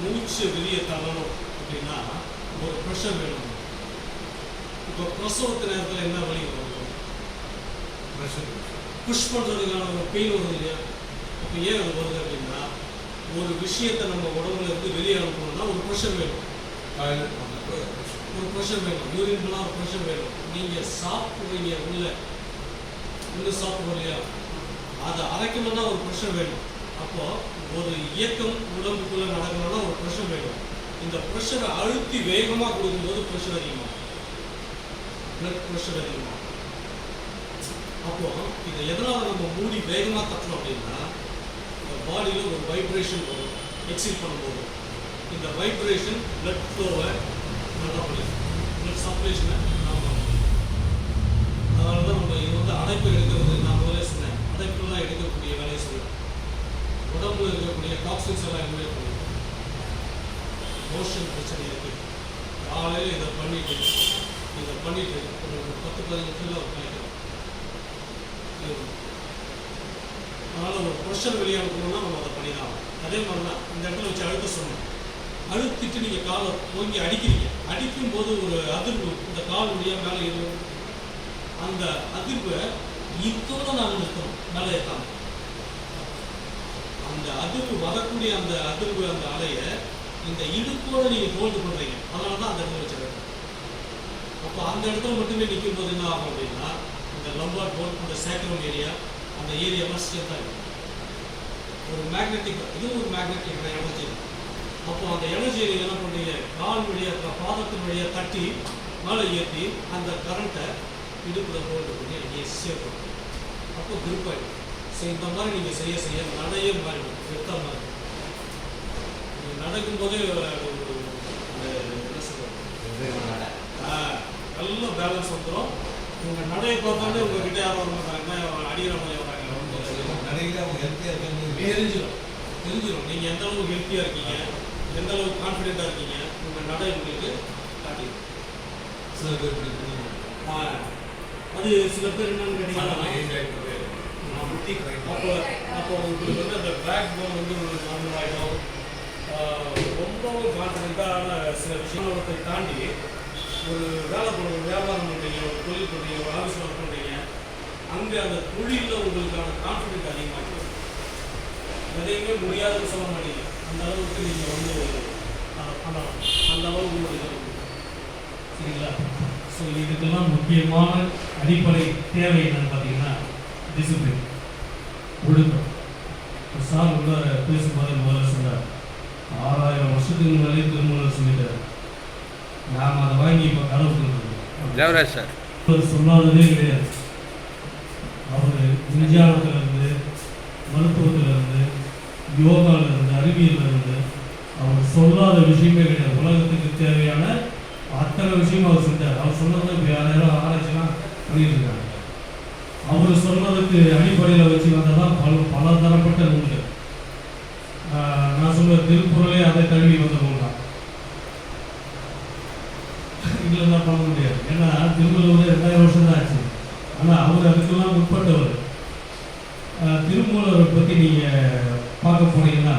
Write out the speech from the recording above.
பிடிச்சி வெளியே தள்ளணும் அப்படின்னா ஒரு ப்ரெஷர் வேணும். இப்போ பிரசவத்து நேரத்தில் என்ன வழி வரும்? புஷ் பண்ணுறதுக்கான ஒரு பெயின் வருது இல்லையா? அப்போ ஏன் அது வருது அப்படின்னா ஒரு விஷயத்தை நம்ம உடம்புல இருந்து வெளியே அனுப்பணும்னா ஒரு ப்ரெஷர் வேணும். ஒரு ப்ரெஷர் வேணும். யூரின்லாம் ஒரு ப்ரெஷர் வேணும். நீங்கள் சாப்பிடுறீங்க உள்ள. உள்ள சாப்பிடுவோம் இல்லையா? அதை அரைக்கணும்னா ஒரு ப்ரெஷர் வேணும். அப்போ ஒரு இயக்கம் உடம்புக்குள்ள நடக்கணும்னா ஒரு ப்ரெஷர் வேணும். இந்த ப்ரெஷரை அழுத்தி வேகமாக கொடுக்கும்போது ப்ரெஷர் அதிகமாகும் பிளட் ப்ரெஷர் அதிகமாகும் அப்போ இதை எதனால நம்ம மூடி வேகமாக தட்டணும் அப்படின்னா இந்த பாடியில் ஒரு வைப்ரேஷன் வரும். எக்ஸிட் பண்ணும்போது. இந்த வைப்ரேஷன் பிளட் ஃப்ளோவை நல்லா பண்ணிடும் பிளட் சப்ரேஷனை நல்லா அதனால தான் நம்ம இது வந்து அடைப்பு எடுக்கிறது உடம்புல இருக்கக்கூடிய டாக்ஸின்ஸ் எல்லாம் எதுவுமே பண்ணிடும் மோஷன் பிரச்சனை இருக்கு. காலையில் இதை பண்ணிட்டு இதை பண்ணிட்டு ஒரு பத்து பதினஞ்சு நிமிஷத்தில் ஒரு அதனால் ஒரு ப்ரெஷர் வெளியாகணும்னா நம்ம அதை பண்ணி தான் அதே மாதிரி தான் இந்த இடத்துல வச்சு அழுத்த சொன்னோம் அழுத்திட்டு நீங்கள் காலை ஓங்கி அடிக்கிறீங்க. அடிக்கும் போது ஒரு அதிர்வு இந்த கால் வழியாக மேலே இருக்கும் அந்த அதிர்வை இதோட நாங்கள் நிறுத்தணும். மேலே ஏற்றாம அதிர்வு வரக்கூடிய அந்த அதிர்வு அந்த அலையை இந்த இடுப்போட நீங்கள் ஹோல்டு பண்ணுறீங்க அதனால தான் அந்த இடத்துல வச்சிருக்கேன் அப்போ அந்த இடத்துல மட்டுமே நிற்கும் போது என்ன ஆகும் அப்படின்னா இந்த லம்பார் போன் அந்த சேக்ரம் ஏரியா அந்த ஏரியாலாம் ஸ்ட்ரென்த்தாக இருக்கும் ஒரு மேக்னெட்டிக் இதுவும் ஒரு மேக்னெட்டிக் எனர்ஜி அப்போ அந்த எனர்ஜியை என்ன பண்ணுறீங்க கால் வழியாக பாதத்து வழியாக தட்டி மேலே ஏற்றி அந்த கரண்ட்டை இடுப்பில் போல்டு பண்ணி அங்கேயே சேவ் அப்போ குரூப் ஆகிடும் ஸோ இந்த மாதிரி நீங்கள் செய்ய செய்ய. நடையே மாறிடும் வெத்தா மாறிடும் நீங்கள் நடக்கும்போதே நல்ல பேலன்ஸ் வந்துடும் உங்க நடையை பார்த்தாலே உங்ககிட்ட யாரும் வர மாட்டாங்க அடிக்கிற மாதிரி வராங்க. தெரிஞ்சிடும் தெரிஞ்சிடும் நீங்க எந்த அளவுக்கு ஹெல்த்தியா இருக்கீங்க எந்த அளவுக்கு கான்ஃபிடென்ட்டா இருக்கீங்க உங்க நடை உங்களுக்கு காட்டிடும். ஆ, அது சில பேர் என்னன்னு கேட்டீங்கன்னா அப்போ அப்போ உங்களுக்கு வந்து அந்த பேக் போன் வந்து உங்களுக்கு நார்மல் ஆகிடும் ரொம்பவும் கான்ஃபிடென்ட்டான சில விஷயங்களை தாண்டி ஒரு வேலை பண்ணுற வியாபாரம் பண்ணுறீங்க ஒரு தொழில் பண்ணுறீங்க ஒரு ஆஃபீஸ் ஒர்க் பண்ணுறீங்க அங்கே அந்த தொழிலில் உங்களுக்கான கான்ஃபிடென்ட் அதிகமாகிடும் எதையுமே முடியாதுன்னு சொல்ல மாட்டீங்க அந்த அளவுக்கு நீங்கள் வந்து பண்ணலாம் அந்த அளவுக்கு உங்களுக்கு சரிங்களா ஸோ இதுக்கெல்லாம் முக்கியமான அடிப்படை தேவை என்னன்னு பார்த்தீங்கன்னா டிசிப்ளின் இப்போ சார் உள்ள பேசும்போது முதல்ல சொன்னார் ஆறாயிரம் வருஷத்துக்கு முன்னாலே திருமூலர் சொல்லிட்டார். நாம் அதை வாங்கி இப்போ கடவுள் சார். அவர் சொல்லாததே கிடையாது. அவர் விஞ்ஞானத்துல இருந்து மருத்துவத்துல இருந்து யோகால இருந்து அறிவியல்ல இருந்து அவர் சொல்லாத விஷயமே கிடையாது. உலகத்துக்கு தேவையான அத்தனை விஷயமும் அவர் சொல்லிட்டார் அவர் சொன்னதை இப்போ யாராயிரம் ஆராய்ச்சிலாம் பண்ணிட்டு இருக்காங்க. அவர் சொன்னதுக்கு அடிப்படையில் வச்சு வந்ததான் பல பல தரப்பட்ட நூல்கள். ஆஹ் நான் சொல்ல திருக்குறளே அதை தழுவி வந்த நூல் தான். இல்லைன்னா பண்ண முடியாது. ஏன்னா திருவள்ளுவர் ரெண்டாயிரம் வருஷம் தான் ஆச்சு. ஆனால் அவர் அதுக்கெல்லாம் உட்பட்டவர். ஆஹ் திருமூலரை பற்றி நீங்கள் பார்க்க போனீங்கன்னா